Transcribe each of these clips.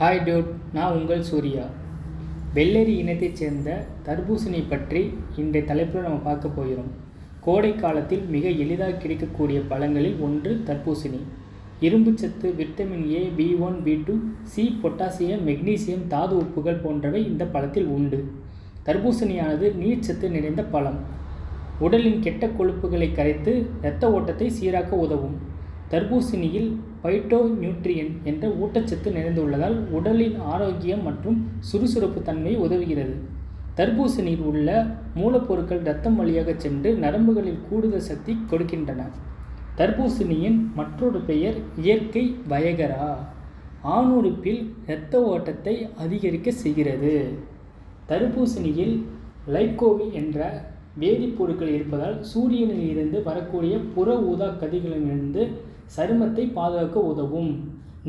Hi dude நான் உங்கள் சூர்யா. வெள்ளரி இனத்தைச் சேர்ந்த தர்பூசணி பற்றி இன்றைய தலைப்பில் நம்ம பார்க்க போகிறோம். கோடை காலத்தில் மிக எளிதாக கிடைக்கக்கூடிய பழங்களில் ஒன்று தர்பூசணி. இரும்புச்சத்து vitamin A B one B two C potassium magnesium தாது உப்புகள் போன்றவை இந்த பழத்தில் உண்டு. தர்பூசணியானது நீர்ச்சத்து நிறைந்த பழம். உடலின் கெட்ட கொழுப்புகளை கரைத்து இரத்த ஓட்டத்தை சீராக்க உதவும். தர்பூசணியில் பைட்டோ நியூட்ரியன் என்ற ஊட்டச்சத்து நிறைந்துள்ளதால் உடலின் ஆரோக்கியம் மற்றும் சுறுசுறுப்பு தன்மை உதவுகிறது. தர்பூசணியில் உள்ள மூலப்பொருட்கள் இரத்தம் வழியாக சென்று நரம்புகளில் கூடுதல் சக்தி கொடுக்கின்றன. தர்பூசணியின் மற்றொரு பெயர் இயற்கை வயகரா. ஆணுறுப்பில் இரத்த ஓட்டத்தை அதிகரிக்க செய்கிறது. தர்பூசணியில் லைக்கோவி என்ற வேதிப்பொருட்கள் இருப்பதால் சூரியனில் இருந்து வரக்கூடிய புற ஊதா கதிர்களிலிருந்து சருமத்தை பாதுகாக்க உதவும்.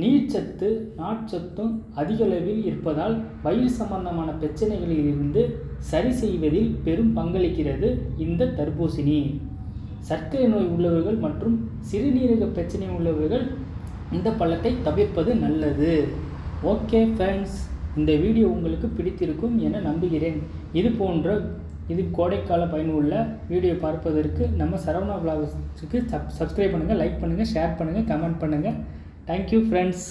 நீர்ச்சத்து நார்ச்சத்தும் அதிகளவில் இருப்பதால் வயிறு சம்பந்தமான பிரச்சனைகளில் இருந்து சரி செய்வதில் பெரும் பங்களிக்கிறது இந்த தர்பூசணி. சர்க்கரை நோய் உள்ளவர்கள் மற்றும் சிறுநீரக பிரச்சனை உள்ளவர்கள் இந்த பழத்தை தவிர்ப்பது நல்லது. ஓகே ஃப்ரெண்ட்ஸ் இந்த வீடியோ உங்களுக்கு பிடித்திருக்கும் என நம்புகிறேன். இது போன்ற இது கோடைக்கால பயனுள்ள வீடியோ பார்ப்பதற்கு நம்ம சரவணா விளாக்ஸுக்கு சப் சப்ஸ்கிரைப் பண்ணுங்கள் லைக் பண்ணுங்கள் ஷேர் பண்ணுங்கள் கமெண்ட் பண்ணுங்கள் தேங்க்யூ ஃப்ரெண்ட்ஸ்